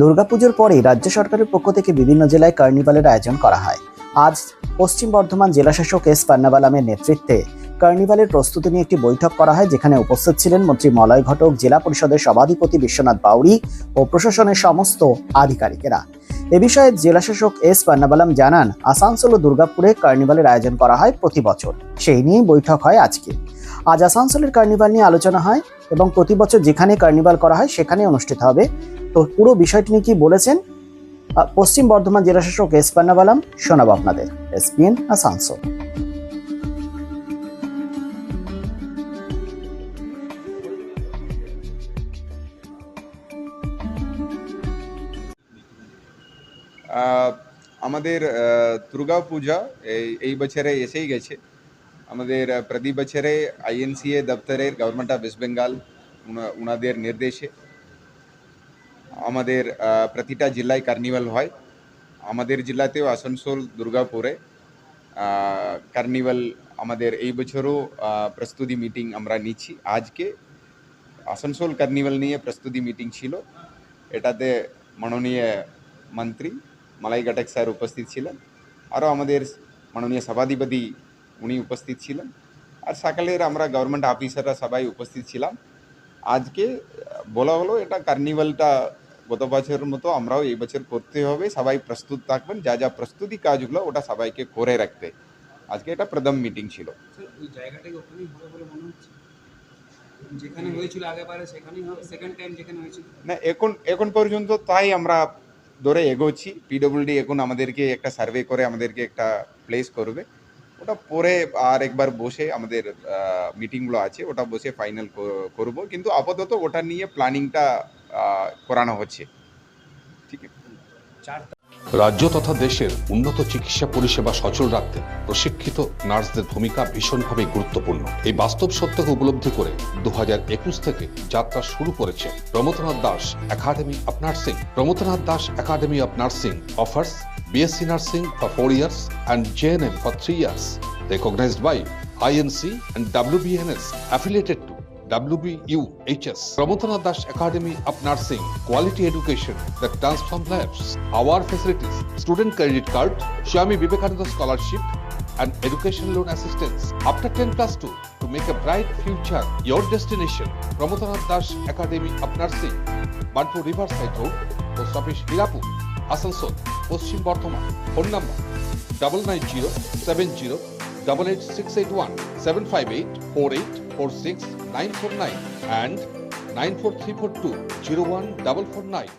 দুর্গাপুজোর পরেই রাজ্য সরকারের পক্ষ থেকে বিভিন্ন জেলায় কার্নিভালের আয়োজন করা হয়। আজ পশ্চিম বর্ধমান জেলাশাসক এস পান্নাবালামের নেতৃত্বে কার্নিভালের প্রস্তুতি নিয়ে একটি বৈঠক করা হয়, যেখানে উপস্থিত ছিলেন মন্ত্রী মলয় ঘটক, জেলা পরিষদের সভাধিপতি বিশ্বনাথ বাউরি ও প্রশাসনের সমস্ত আধিকারিকেরা। এ বিষয়ে জেলাশাসক এস পান্নাবালাম জানান, আসানসোল ও দুর্গাপুরে কার্নিভালের আয়োজন করা হয় প্রতি বছর। সেই নিয়েই বৈঠক হয় আজকে। আজ আসানসোলের কার্নিভাল নিয়ে আলোচনা হয় এবং প্রতি বছর যেখানে কার্নিভাল করা হয় সেখানে অনুষ্ঠিত হবে। তো পুরো বিষয়টি নিয়ে কি বলেছেন? পশ্চিম বর্ধমান জেলা শাসক এস পান্নাবালাম, শোনাবো আপনাদের। এসপিএন আসানসোল। আমাদের দুর্গা পূজা এই বছরে এসেই গেছে। আমাদের প্রতি বছরে আইএনসিএ দপ্তরের গভর্নমেন্ট অফ ওয়েস্ট বেঙ্গল ওনাদের নির্দেশে আমাদের প্রতিটা জেলায় কার্নিভাল হয়। আমাদের জেলাতেও আসানসোল, দুর্গাপুরে কার্নিভাল আমাদের এই বছরও প্রস্তুতি মিটিং আমরা নিচ্ছি। আজকে আসানসোল কার্নিভাল নিয়ে প্রস্তুতি মিটিং ছিল। এটাতে মাননীয় মন্ত্রী মালাই ঘটক স্যার উপস্থিত ছিলেন। আরও আমাদের মাননীয় সভাধিপতি উনি উপস্থিত ছিলেন। আর সকালের আমরা গভর্নমেন্ট অফিসাররা সবাই উপস্থিত ছিলাম। আজকে বলা হলো এটা কার্নিভালটা গত বছরের মতো আমরাও এই বছর করতে হবে। সবাই প্রস্তুত থাকবেন যা যা প্রস্তুতি কাজগুলো ওটা সবাইকে করে রাখতে। আজকে এটা প্রথম মিটিং ছিল। না এখন এখন পর্যন্ত তাই আমরা ধরে এগোচ্ছি। পিডব্লিউডি এখন আমাদেরকে একটা সার্ভে করে আমাদেরকে একটা প্লেস করবে। ওটা পরে আর একবার বসে আমাদের মিটিংগুলো আছে ওটা বসে ফাইনাল করব। কিন্তু আপাতত ওটা নিয়ে প্ল্যানিংটা করানো হচ্ছে। ঠিক আছে? রাজ্য তথা দেশের উন্নত চিকিৎসা পরিষেবা সচল রাখতে প্রশিক্ষিত নার্সদের ভূমিকা ভীষণভাবে গুরুত্বপূর্ণ। এই বাস্তব সত্যকে উপলব্ধি করে দু একুশ থেকে যাত্রা শুরু করেছে Pramathanath Das academy of nursing. Pramathanath Das academy of nursing offers BSc nursing for four years and GNM for three years recognized by INC and WBNS affiliated to WBUHS. Pramotana Dash Academy of Nursing, quality education that transforms lives. Our facilities, student credit card, Swami Vivekananda scholarship, and education loan assistance. After 10 plus 2, to make a bright future, your destination, Pramotana Dash Academy of Nursing, Bantu Riverside Road, Post Office Hirapur, Asansol, Paschim Bardhaman, phone number double nine zero seven zero double eight six eight one seven five eight four eight four six nine four nine and nine four three four two zero one double four nine